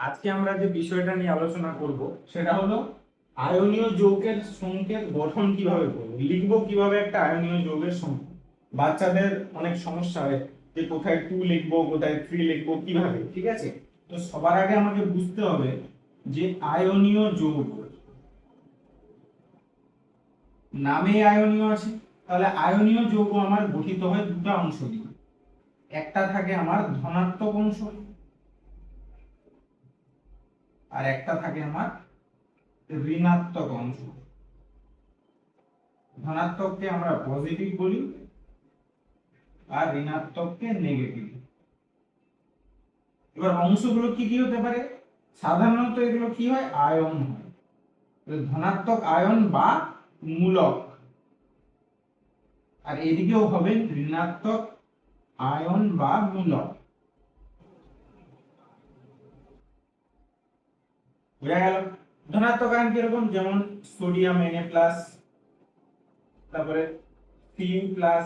আজকে আমরা যে বিষয়টা নিয়ে আলোচনা করব, সেটা হলো আয়নীয় যৌগের সংকেত গঠন কীভাবে করব? লিখব কীভাবে একটা আয়নীয় যৌগের সংকেত? বাচ্চাদের অনেক সমস্যা হয় যে কোথায় টু লিখব, কোথায় থ্রি লিখব, কীভাবে, ঠিক আছে? তো সবার আগে আমাকে বুঝতে হবে যে আয়নীয় যৌগ নামে আয়নীয় আছে, তাহলে আয়নীয় যৌগ আমার গঠিত হয় দুটো অংশ দিয়ে। একটা থাকে আমার ধনাত্মক অংশ আর একটা থাকে আমার ঋণাত্মক অংশ। ধনাত্মককে আমরা পজিটিভ বলি আর ঋণাত্মককে নেগেটিভ এবার অংশগুলো কি কি হতে পারে? সাধারণত এগুলো কি হয়? আয়ন হয়। ধনাত্মক আয়ন বা মূলক। আর এদিকেও হবে ঋণাত্মক আয়ন বা মূলক। বোঝা গেল? ধনাত্মক আয়ন কীরকম? যেমন সোডিয়াম Na প্লাস তারপরে Cu প্লাস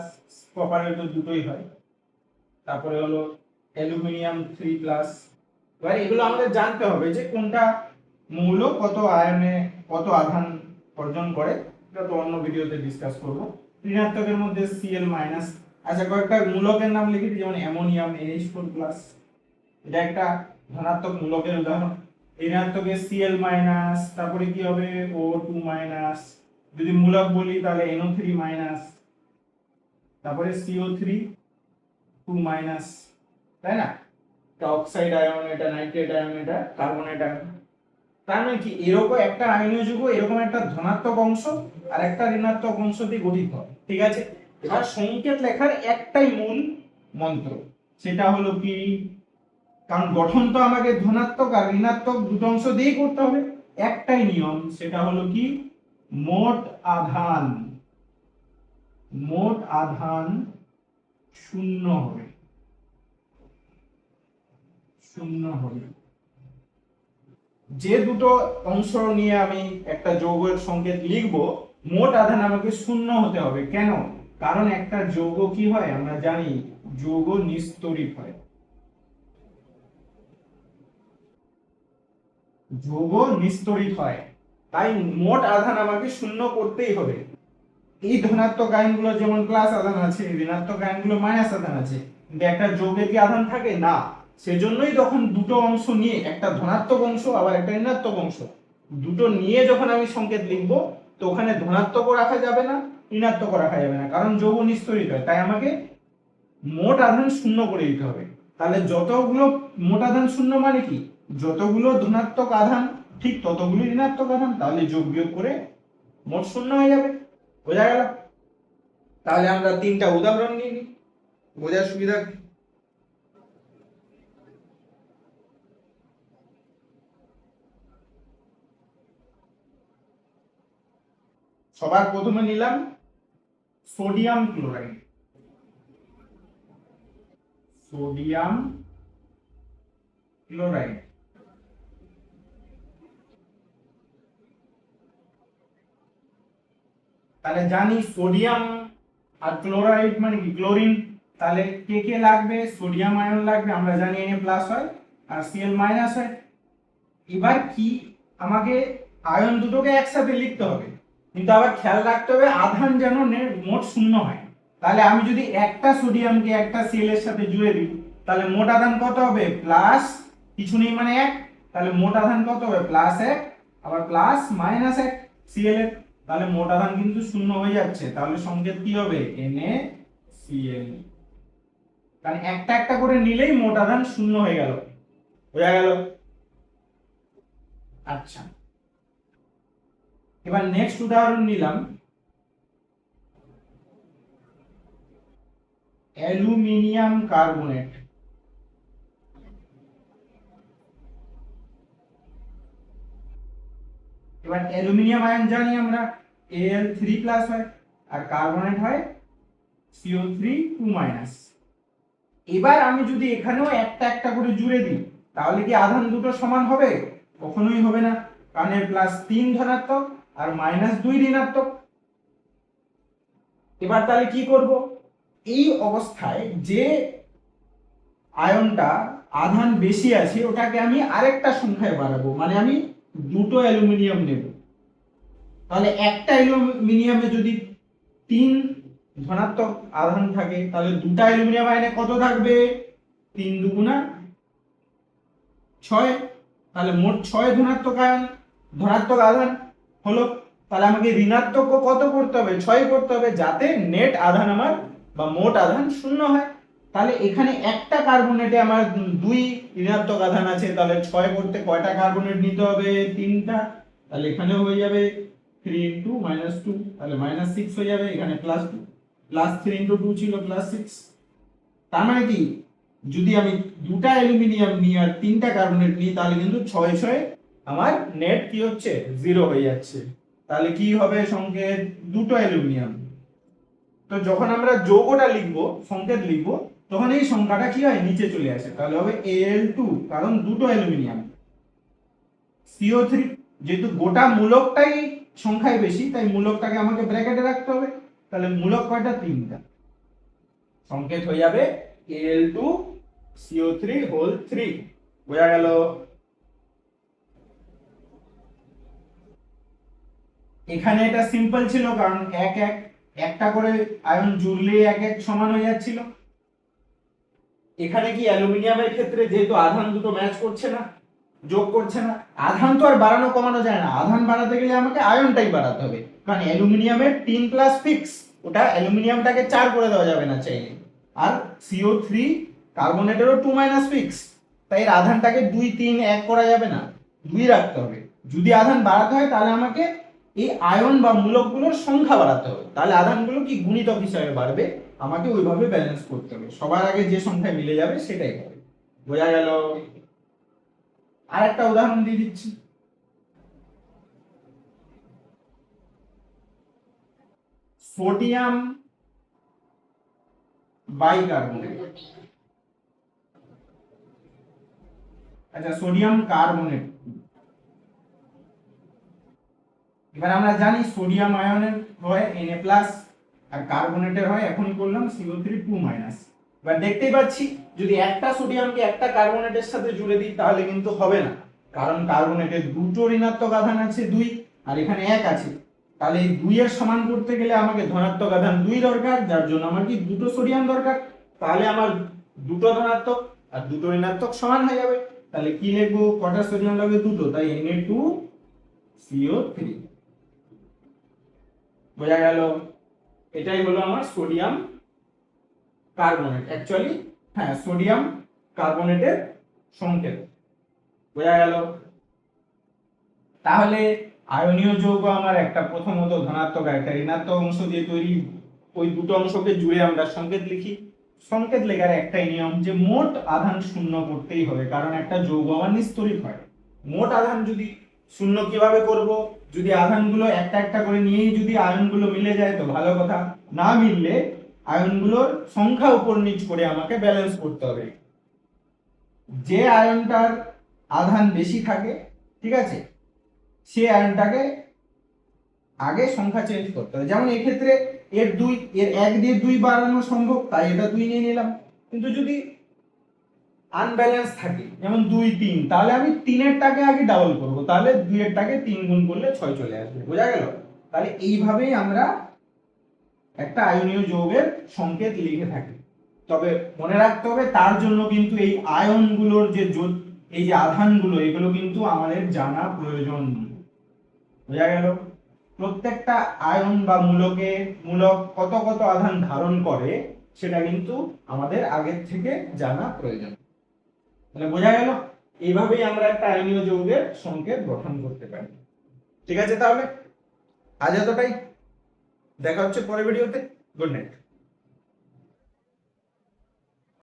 কপারের তো দুটোই হয়। তারপরে হলো অ্যালুমিনিয়াম থ্রি প্লাস এবার এগুলো আমাদের জানতে হবে যে কোনটা মৌল কত আয়নে কত আধান অর্জন করে। এটা তো অন্য ভিডিওতে ডিসকাস করব। ঋণাত্মকের মধ্যে Cl মাইনাস আচ্ছা কয়েকটা মূলকের নাম লিখে দিই যেমন অ্যামোনিয়াম এইচ ফোর প্লাস এটা একটা ধনাত্মক মূলকের উদাহরণ। ঋণাত্মকে Cl মাইনাস তারপরে কি হবে? O2 মাইনাস যদি মূলক বলি, তাহলে NO3 মাইনাস তারপরে CO3 2 মাইনাস তাই না? এটা অক্সাইড আয়ন এটা নাইট্রেট আয়ন এটা কার্বনেট আয়ন তার মানে কি? এরকম একটা আয়নীয় যুগ, এরকম একটা ধনাত্মক অংশ আর একটা ঋণাত্মক অংশ দিয়ে গঠিত। হয় ঠিক আছে? এবার সংকেত লেখার একটাই মূল মন্ত্র। সেটা হলো কি? কারণ গঠন তো আমাকে ধনাত্মক আর ঋণাত্মক দুটো অংশ দিয়েই করতে হবে। একটাই নিয়ম, সেটা হলো কি? মোট আধান মোট আধান শূন্য হবে। শূন্য হবে। যে দুটো অংশ নিয়ে আমি একটা যৌগের সংকেত লিখব, মোট আধান আমাকে শূন্য হতে হবে। কেন? কারণ একটা যৌগ কি হয়? আমরা জানি, যৌগ নিস্তরিত হয়। যৌগ নিস্তরিত হয়। তাই মোট আধান আমাকে শূন্য করতেই হবে। এই ধনাত্মক আয়নগুলো যেমন প্লাস আধান আছে ঋণাত্মক আয়নগুলো মাইনাস আধান আছে। কিন্তু একটা যৌগে কি আধান থাকে? না। সেজন্যই তখন দুটো অংশ নিয়ে, একটা ধনাত্মক অংশ, আবার একটা ঋণাত্মক অংশ। দুটো নিয়ে যখন আমি সংকেত লিখব, তো ওখানে ধনাত্মকও রাখা যাবে না, ঋণাত্মকও রাখা যাবে না। কারণ যৌগ নিস্তরিত হয়। তাই আমাকে মোট আধান শূন্য করে দিতে হবে। তাহলে যতগুলো মোট আধান শূন্য মানে কি? যতগুলো ধনাত্মক আধান, ঠিক ততগুলো ঋণাত্মক আধান, তাহলে যোগ বিয়োগ করে মোট শূন্য হয়ে যাবে। বোঝা গেল? তাহলে আমরা তিনটা উদাহরণ নিয়ে নিই। বোঝার সুবিধা সবার প্রথমে নিলাম সোডিয়াম ক্লোরাইড। Sodium chloride. তাহলে জানি সোডিয়াম আর ক্লোরাইড মানে কি, ক্লোরিন। তাহলে কে কে লাগবে? সোডিয়াম, আয়ন লাগবে, আমরা জানি Na প্লাস হয়। আর Cl মাইনাস হয়। এবার কি? আমাকে আয়ন দুটোকে একসাথে লিখতে হবে। কিন্তু আবার খেয়াল রাখতে হবে, আধান যেন মোট শূন্য হয়। তাহলে আমি যদি একটা সোডিয়ামকে একটা Cl এর সাথে জুড়ে দিই, তাহলে মোট আধান কত হবে? প্লাস কিছু নেই মানে এক। তাহলে মোট আধান কত হবে? প্লাস এক। আবার প্লাস মাইনাস এক। Cl এর তাহলে মোট আধান কিন্তু শূন্য হয়ে যাচ্ছে। তাহলে সংকেত কি হবে? Na Cl কারণ একটা একটা করে নিলেই মোট আধান শূন্য হয়ে গেল। বোঝা গেল। আচ্ছা। এবার নেক্সট উদাহরণ নিলাম। Aluminium carbonate. এবার অ্যালুমিনিয়াম আয়ন জানি আমরা। Al থ্রি প্লাস হয় আর কার্বনেট হয় CO থ্রি টু মাইনাস এবার আমি যদি এখানেও একটা একটা করে জুড়ে দিই, তাহলে কি আধান দুটো সমান হবে? কখনোই হবে না। কারণ এর প্লাস তিন ধনাত্মক আর মাইনাস দুই ঋণাত্মক। এবার তাহলে কি করব? এই অবস্থায় যে আয়নটা আধান বেশি আছে, ওটাকে আমি আরেকটা সংখ্যায় বাড়াবো। মানে আমি দুটো অ্যালুমিনিয়াম নেব। তাহলে একটা অ্যালুমিনিয়ামে যদি তিন ধনাত্মক আধান থাকে, তাহলে দুটা অ্যালুমিনিয়াম আয়নে কত থাকবে? তিন দুগুণা ছয়। তাহলে মোট ছয় ধনাত্মক আয়ন, ধনাত্মক আধান হলো, তাহলে আমাকে ঋণাত্মক কত করতে হবে? ছয় করতে হবে, যাতে নেট আধান আমার বা মোট আধান শূন্য হয়। তাহলে এখানে একটা কার্বনেটে আমার দুই ঋণাত্মক আধান আছে, তাহলে ছয় করতে কয়টা কার্বনেট নিতে হবে? তিনটা। তাহলে এখানেও হয়ে যাবে থ্রি ইন্টু মাইনাস টু তাহলে মাইনাস সিক্স হয়ে যাবে, এখানে plus two plus three into two ছিল প্লাস সিক্স তার মানে কি? যদি আমি দুটা অ্যালুমিনিয়াম নিই আর তিনটা কার্বনেট নিই, তাহলে কিন্তু ছয় ছয় আমার নেট কি হচ্ছে? জিরো হয়ে যাচ্ছে। তাহলে কি হবে সংকেত? দুটো অ্যালুমিনিয়াম। তো যখন আমরা যৌগটা লিখব, সংকেত লিখব, তখন এই সংখ্যাটা কি হয়? নিচে চলে আসে। তাহলে হবে এল টু কারণ দুটো অ্যালুমিনিয়াম। সিও থ্রি যেহেতু গোটা মূলকটাই সংখ্যায় বেশি, তাই মূলকটাকে আমাকে ব্র্যাকেটে রাখতে হবে। তাহলে মূলক কয়টা তিনটা। সংকেত হয়ে যাবে L two CO three whole three বোঝা গেল? এখানে এটা সিম্পল ছিল, কারণ এক এক, একটা করে আয়ন জুড়লে এক এক সমান হয়ে যাচ্ছিল। এখানে কি অ্যালুমিনিয়ামের ক্ষেত্রে যেহেতু আধান দুটো ম্যাচ করছে না যোগ করছে না। আধান তো আর বাড়ানো কমানো যায় না। আধান বাড়াতে গেলে আমাকে আয়নটাই বাড়াতে হবে। কারণ অ্যালুমিনিয়ামের তিন প্লাস ফিক্স ওটা অ্যালুমিনিয়ামটাকে চার করে দেওয়া যাবে না চাইলে আর সিও থ্রি কার্বনেটেরও টু মাইনাস ফিক্স তাই এর আধানটাকে দুই, তিন, এক করা যাবে না। দুই রাখতে হবে। যদি আধান বাড়াতে হয়, তাহলে আমাকে এই আয়ন বা মূলকগুলোর সংখ্যা বাড়াতে হবে। তাহলে আধানগুলো কি গুণিতক হিসাবে বাড়বে? আমাকে ওইভাবে ব্যালেন্স করতে হবে। সবার আগে যে সংখ্যায় মিলে যাবে, সেটাই হবে। বোঝা গেল? আর একটা উদাহরণ দিয়ে দিচ্ছি। Sodium bicarbonate. আচ্ছা সোডিয়াম কার্বনেট। এবার আমরা জানি সোডিয়াম আয়নের হয় Na আর কার্বনেটের হয় এখনই করলাম CO3 থ্রি টু মাইনাস এবার দেখতেই পাচ্ছি, যদি একটা সোডিয়ামকে একটা কার্বনেটের সাথে জুড়ে দিই, তাহলে কিন্তু হবে না। কারণ কার্বনেটের দুটো ঋণাত্মক আধান আছে দুই, আর এখানে এক আছে। তাহলে এই দুইয়ের সমান করতে গেলে আমাকে ধনাত্মক আধান দুই দরকার, যার জন্য আমার কি দুটো সোডিয়াম দরকার? তাহলে আমার দুটো ধনাত্মক আর দুটো ঋণাত্মক সমান হয়ে যাবে। তাহলে কি লিখব? কটা সোডিয়াম লাগবে? দুটো। তাই Na টু সিও থ্রি বোঝা গেল? এটাই হলো আমার সোডিয়াম কার্বনেট অ্যাকচুয়ালি হ্যাঁ সোডিয়াম কার্বনেটের সংকেত। বোঝা গেল? তাহলে আয়নীয় যৌগ আমার একটা প্রথমত ধনাত্মক একটা ঋণাত্মক অংশ দিয়ে তৈরি। ওই দুটো অংশকে জুড়ে আমরা সংকেত লিখি। সংকেত লেখার একটাই নিয়ম যে মোট আধান শূন্য করতেই হবে, কারণ একটা যৌগ আমার নিস্তরিত হয়। মোট আধান যদি শূন্য কীভাবে করব? যদি আধানগুলো একটা একটা করে নিয়েই যদি আয়নগুলো মিলে যায়, তো ভালো কথা। না মিললে আয়নগুলোর সংখ্যা উপর নিচ করে আমাকে ব্যালেন্স করতে হবে। যে আয়নটার আধান বেশি থাকে, ঠিক আছে, সে আয়নটাকে আগে সংখ্যা চেঞ্জ করতে হবে। যেমন এক্ষেত্রে এর দুই, এর এক দিয়ে দুই বাড়ানো সম্ভব, তাই এটা দুই নিয়ে নিলাম। কিন্তু যদি আনব্যালেন্স থাকে, যেমন দুই, তিন, তাহলে আমি তিনেরটাকে আগে ডাবল করব। তাহলে দুইয়েরটাকে তিন গুণ করলে ছয় চলে আসবে। বোঝা গেল? তাহলে এইভাবেই আমরা একটা আয়নীয় যৌগের সংকেত লিখে থাকে। তবে মনে রাখতে হবে, তার জন্য কিন্তু এই আয়নগুলোর যে এই যে আধানগুলো, এগুলো কিন্তু আমাদের জানা প্রয়োজন। বোঝা গেল? প্রত্যেকটা আয়ন বা মূলকে, মূলক কত কত আধান ধারণ করে, সেটা কিন্তু আমাদের আগের থেকে জানা প্রয়োজন। তাহলে বোঝা গেল? এইভাবেই আমরা একটা আয়নীয় যৌগের সংকেত গঠন করতে পারি। ঠিক আছে তাহলে? আজ এতটাই। দেখা হচ্ছে পরের ভিডিওতে গুড নাইট